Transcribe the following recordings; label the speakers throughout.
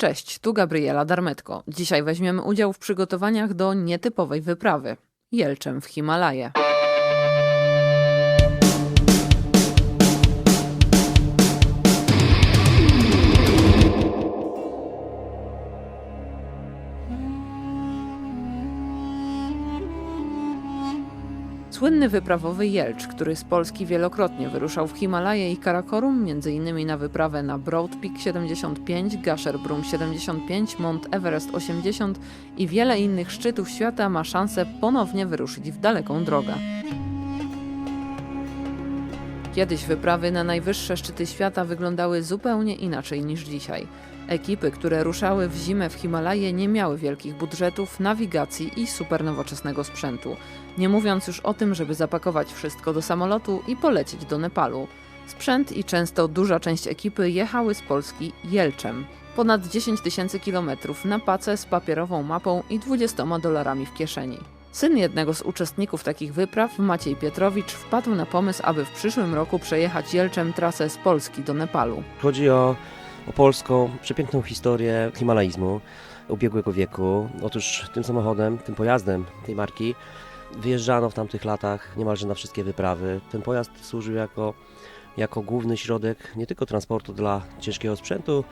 Speaker 1: Cześć, tu Gabriela Darmetko. Dzisiaj weźmiemy udział w przygotowaniach do nietypowej wyprawy Jelczem w Himalaje. Słynny wyprawowy Jelcz, który z Polski wielokrotnie wyruszał w Himalaje i Karakorum, m.in. na wyprawę na Broad Peak 75, Gasherbrum 75, Mount Everest 80 i wiele innych szczytów świata, ma szansę ponownie wyruszyć w daleką drogę. Kiedyś wyprawy na najwyższe szczyty świata wyglądały zupełnie inaczej niż dzisiaj. Ekipy, które ruszały w zimę w Himalaje, nie miały wielkich budżetów, nawigacji i supernowoczesnego sprzętu. Nie mówiąc już o tym, żeby zapakować wszystko do samolotu i polecieć do Nepalu. Sprzęt i często duża część ekipy jechały z Polski Jelczem. Ponad 10 tysięcy kilometrów na pacę z papierową mapą i 20 dolarami w kieszeni. Syn jednego z uczestników takich wypraw, Maciej Pietrowicz, wpadł na pomysł, aby w przyszłym roku przejechać Jelczem trasę z Polski do Nepalu.
Speaker 2: Chodzi o, o polską, przepiękną historię himalaizmu ubiegłego wieku. Otóż tym samochodem, tym pojazdem tej marki wyjeżdżano w tamtych latach niemalże na wszystkie wyprawy. Ten pojazd służył jako, jako główny środek nie tylko transportu dla ciężkiego sprzętu,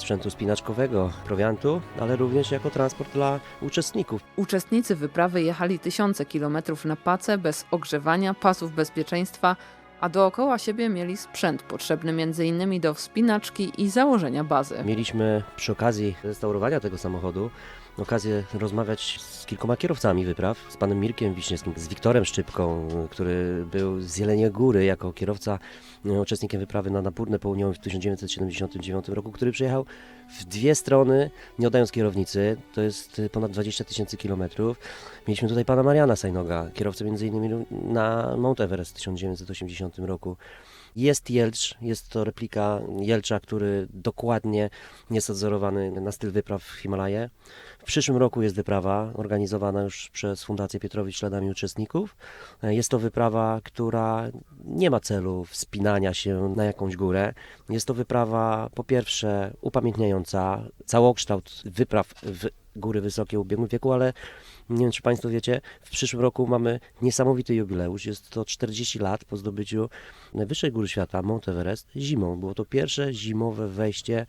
Speaker 2: sprzętu spinaczkowego, prowiantu, ale również jako transport dla uczestników.
Speaker 1: Uczestnicy wyprawy jechali tysiące kilometrów na pacę bez ogrzewania, pasów bezpieczeństwa, a dookoła siebie mieli sprzęt potrzebny m.in. do wspinaczki i założenia bazy.
Speaker 2: Mieliśmy przy okazji restaurowania tego samochodu okazję rozmawiać z kilkoma kierowcami wypraw, z panem Mirkiem Wiśniewskim, z Wiktorem Szczypką, który był z Jeleniej Góry jako kierowca, e, uczestnikiem wyprawy na Napórne Południowe w 1979 roku, który przyjechał w dwie strony, nie oddając kierownicy, to jest ponad 20 tysięcy kilometrów. Mieliśmy tutaj pana Mariana Sajnoga, kierowcę m.in. na Mount Everest w 1980 roku. Jest Jelcz, jest to replika Jelcza, który dokładnie jest odzorowany na styl wypraw w Himalaje. W przyszłym roku jest wyprawa organizowana już przez Fundację Pietrowicz śladami uczestników. Jest to wyprawa, która nie ma celu wspinania się na jakąś górę. Jest to wyprawa po pierwsze upamiętniająca całokształt wypraw w góry wysokie w ubiegłym wieku, ale nie wiem, czy Państwo wiecie, w przyszłym roku mamy niesamowity jubileusz. Jest to 40 lat po zdobyciu najwyższej góry świata, Mount Everest, zimą. Było to pierwsze zimowe wejście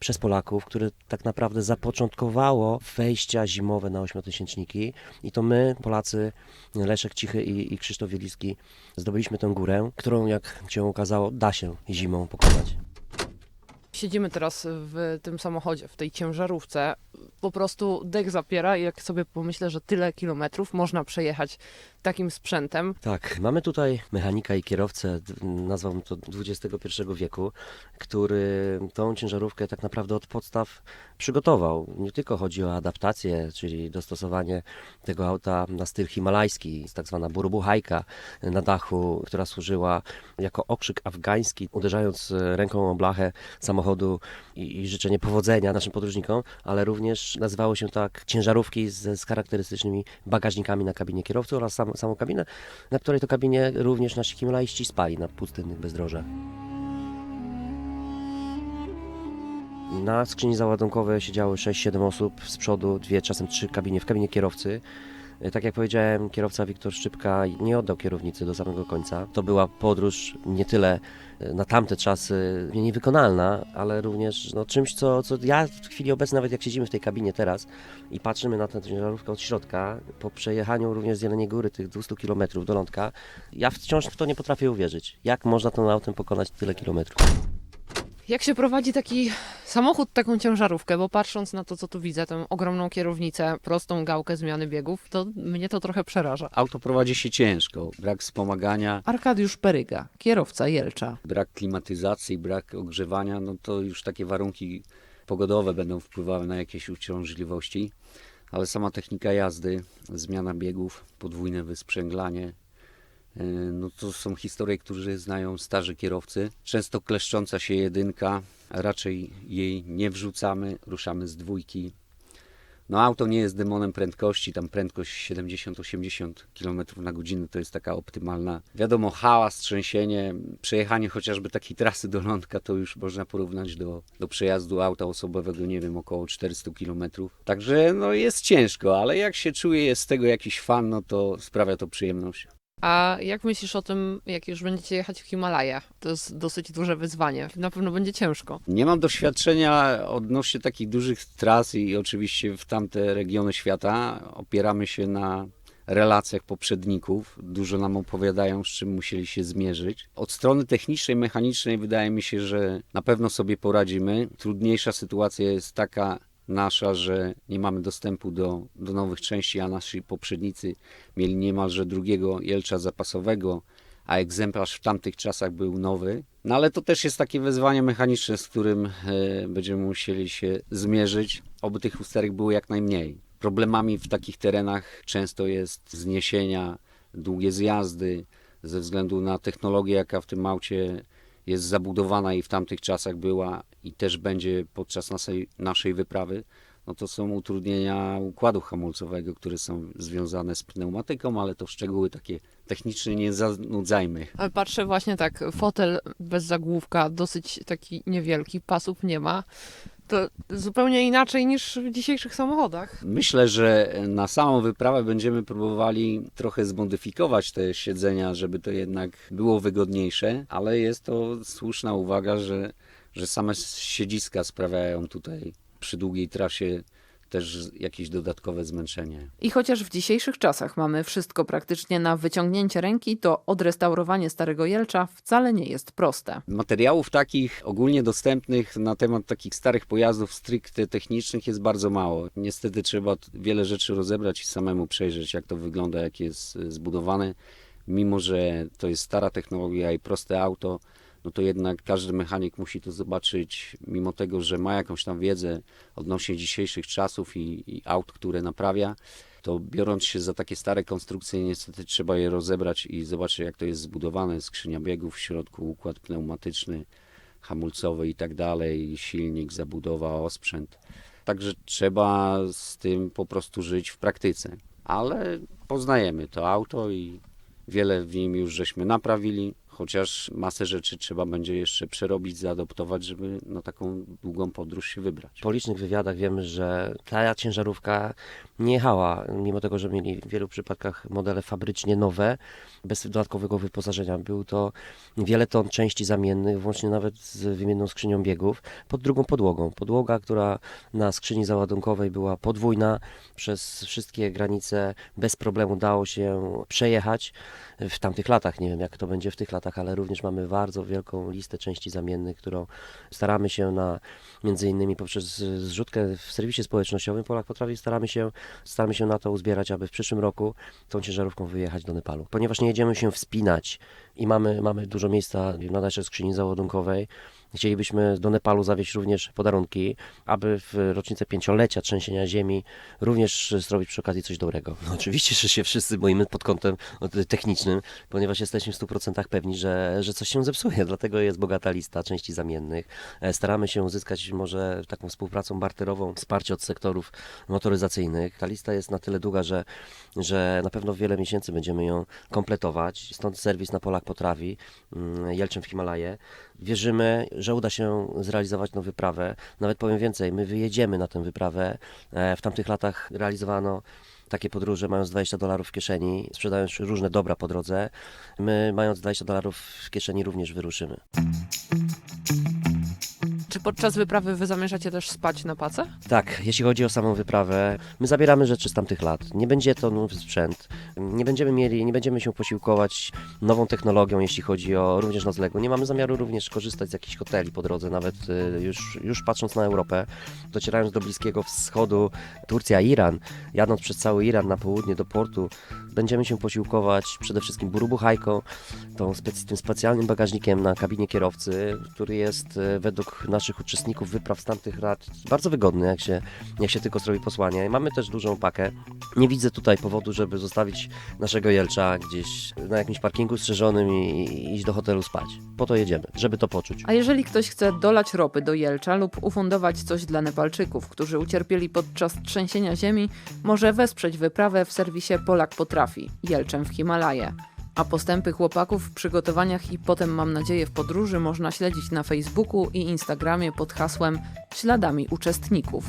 Speaker 2: przez Polaków, które tak naprawdę zapoczątkowało wejścia zimowe na ośmiotysięczniki. I to my, Polacy, Leszek Cichy i, i Krzysztof Wieliski, zdobyliśmy tę górę, którą, jak się okazało, da się zimą pokonać.
Speaker 1: Siedzimy teraz w tym samochodzie, w tej ciężarówce. Po prostu dech zapiera i jak sobie pomyślę, że tyle kilometrów można przejechać takim sprzętem.
Speaker 2: Tak, mamy tutaj mechanika i kierowcę, nazwałbym to XXI wieku, który tą ciężarówkę tak naprawdę od podstaw przygotował. Nie tylko chodzi o adaptację, czyli dostosowanie tego auta na styl himalajski, tak zwana burbuhajka na dachu, która służyła jako okrzyk afgański, uderzając ręką o blachę samochodu i, i życzenie powodzenia naszym podróżnikom, ale również nazywało się tak ciężarówki z, z charakterystycznymi bagażnikami na kabinie kierowcy oraz sam, samą kabinę, na której to kabinie również nasi himalaiści spali na pustynnych bezdrożach. Na skrzyni załadunkowej siedziały 6-7 osób, z przodu dwie, czasem trzy kabinie w kabinie kierowcy. E, Tak jak powiedziałem, kierowca Wiktor Szczypka nie oddał kierownicy do samego końca. To była podróż nie tyle e, na tamte czasy niewykonalna, ale również no, czymś, co, co ja w chwili obecnej, nawet jak siedzimy w tej kabinie teraz i patrzymy na tę ciężarówkę od środka, po przejechaniu również z Jeleniej Góry tych 200 km do lądka, ja wciąż w to nie potrafię uwierzyć. Jak można tym autem pokonać tyle kilometrów?
Speaker 1: Jak się prowadzi taki samochód, taką ciężarówkę, bo patrząc na to, co tu widzę, tę ogromną kierownicę, prostą gałkę zmiany biegów, to mnie to trochę przeraża.
Speaker 3: Auto prowadzi się ciężko. Brak wspomagania,
Speaker 1: Arkadiusz Peryga, kierowca Jelcza.
Speaker 3: brak klimatyzacji, brak ogrzewania, no to już takie warunki pogodowe będą wpływały na jakieś uciążliwości. Ale sama technika jazdy, zmiana biegów, podwójne wysprzęglanie, no to są historie, które znają starzy kierowcy. Często kleszcząca się jedynka, raczej jej nie wrzucamy, ruszamy z dwójki. No auto nie jest demonem prędkości, tam prędkość 70-80 km na godzinę to jest taka optymalna. Wiadomo, hałas, trzęsienie, przejechanie chociażby takiej trasy do lądka to już można porównać do, do przejazdu auta osobowego, nie wiem, około 400 km. Także no jest ciężko, ale jak się czuje, jest z tego jakiś fan, no to sprawia to przyjemność.
Speaker 1: A jak myślisz o tym, jak już będziecie jechać w Himalajach? To jest dosyć duże wyzwanie. Na pewno będzie ciężko.
Speaker 3: Nie mam doświadczenia odnośnie takich dużych tras i oczywiście w tamte regiony świata opieramy się na relacjach poprzedników. Dużo nam opowiadają, z czym musieli się zmierzyć. Od strony technicznej, mechanicznej wydaje mi się, że na pewno sobie poradzimy. Trudniejsza sytuacja jest taka nasza, że nie mamy dostępu do, do nowych części, a nasi poprzednicy mieli niemalże drugiego jelcza zapasowego, a egzemplarz w tamtych czasach był nowy. No ale to też jest takie wyzwanie mechaniczne, z którym e, będziemy musieli się zmierzyć, oby tych usterek było jak najmniej. Problemami w takich terenach często jest zniesienia, długie zjazdy, ze względu na technologię, jaka w tym aucie jest zabudowana i w tamtych czasach była i też będzie podczas naszej, naszej wyprawy, no to są utrudnienia układu hamulcowego, które są związane z pneumatyką, ale to szczegóły takie techniczne nie zanudzajmy.
Speaker 1: Ale patrzę właśnie tak, fotel bez zagłówka, dosyć taki niewielki, pasów nie ma. To zupełnie inaczej niż w dzisiejszych samochodach.
Speaker 3: Myślę, że na samą wyprawę będziemy próbowali trochę zmodyfikować te siedzenia, żeby to jednak było wygodniejsze, ale jest to słuszna uwaga, że, że same siedziska sprawiają tutaj przy długiej trasie też jakieś dodatkowe zmęczenie.
Speaker 1: I chociaż w dzisiejszych czasach mamy wszystko praktycznie na wyciągnięcie ręki, to odrestaurowanie starego jelcza wcale nie jest proste.
Speaker 3: Materiałów takich ogólnie dostępnych na temat takich starych pojazdów stricte technicznych jest bardzo mało. Niestety trzeba wiele rzeczy rozebrać i samemu przejrzeć, jak to wygląda, jak jest e, zbudowane. Mimo, że to jest stara technologia i proste auto, no to jednak każdy mechanik musi to zobaczyć, mimo tego, że ma jakąś tam wiedzę odnośnie dzisiejszych czasów i, i aut, które naprawia, to biorąc się za takie stare konstrukcje, niestety trzeba je rozebrać i zobaczyć, jak to jest zbudowane. Skrzynia biegów w środku, układ pneumatyczny, hamulcowy i tak dalej, silnik, zabudowa, osprzęt. Także trzeba z tym po prostu żyć w praktyce. Ale poznajemy to auto i wiele w nim już żeśmy naprawili, chociaż masę rzeczy trzeba będzie jeszcze przerobić, zaadoptować, żeby na taką długą podróż się wybrać.
Speaker 2: Po licznych wywiadach wiemy, że ta ciężarówka nie jechała, mimo tego, że mieli w wielu przypadkach modele fabrycznie nowe, bez dodatkowego wyposażenia. Był to wiele ton części zamiennych, włącznie nawet z wymienną skrzynią biegów, pod drugą podłogą. Podłoga, która na skrzyni załadunkowej była podwójna, przez wszystkie granice bez problemu dało się przejechać w tamtych latach. Nie wiem, jak to będzie w tych latach, ale również mamy bardzo wielką listę części zamiennych, którą staramy się na między innymi poprzez zrzutkę w serwisie społecznościowym Polak Potrafi staramy się, staramy się na to uzbierać, aby w przyszłym roku tą ciężarówką wyjechać do Nepalu. Ponieważ nie jedziemy się wspinać i mamy, mamy dużo miejsca na naszej skrzyni załadunkowej, Chcielibyśmy do Nepalu zawieźć również podarunki, aby w rocznicę pięciolecia trzęsienia ziemi również zrobić przy okazji coś dobrego. No, oczywiście, że się wszyscy boimy pod kątem technicznym, ponieważ jesteśmy w 100% pewni, że, że coś się zepsuje. Dlatego jest bogata lista części zamiennych. E, Staramy się uzyskać może taką współpracą barterową wsparcie od sektorów motoryzacyjnych. Ta lista jest na tyle długa, że, że na pewno wiele miesięcy będziemy ją kompletować. Stąd serwis na Polak Potrawi, mm, Jelczym w Himalaje. Wierzymy, że uda się zrealizować tę wyprawę. Nawet powiem więcej, my wyjedziemy na tę wyprawę. E, W tamtych latach realizowano takie podróże, mając 20 dolarów w kieszeni, sprzedając różne dobra po drodze. My, mając 20 dolarów w kieszeni, również wyruszymy.
Speaker 1: Czy podczas wyprawy wy zamierzacie też spać na pace?
Speaker 2: Tak, jeśli chodzi o samą wyprawę, my zabieramy rzeczy z tamtych lat. Nie będzie to nowy sprzęt. Nie będziemy mieli, nie będziemy się posiłkować nową technologią, jeśli chodzi o również noclegu. Nie mamy zamiaru również korzystać z jakichś hoteli po drodze, nawet y, już, już patrząc na Europę, docierając do Bliskiego Wschodu, Turcja, Iran, jadąc przez cały Iran na południe do portu, będziemy się posiłkować przede wszystkim burubuhajką, tą tym specjalnym bagażnikiem na kabinie kierowcy, który jest y, według naszych naszych uczestników wypraw z tamtych lat bardzo wygodny, jak się, jak się tylko zrobi posłanie. Mamy też dużą pakę. Nie widzę tutaj powodu, żeby zostawić naszego Jelcza gdzieś na jakimś parkingu strzeżonym i, i iść do hotelu spać. Po to jedziemy, żeby to poczuć.
Speaker 1: A jeżeli ktoś chce dolać ropy do Jelcza lub ufundować coś dla Nepalczyków, którzy ucierpieli podczas trzęsienia ziemi, może wesprzeć wyprawę w serwisie Polak Potrafi, Jelczem w Himalaje. A postępy chłopaków w przygotowaniach i potem mam nadzieję w podróży można śledzić na Facebooku i Instagramie pod hasłem Śladami uczestników.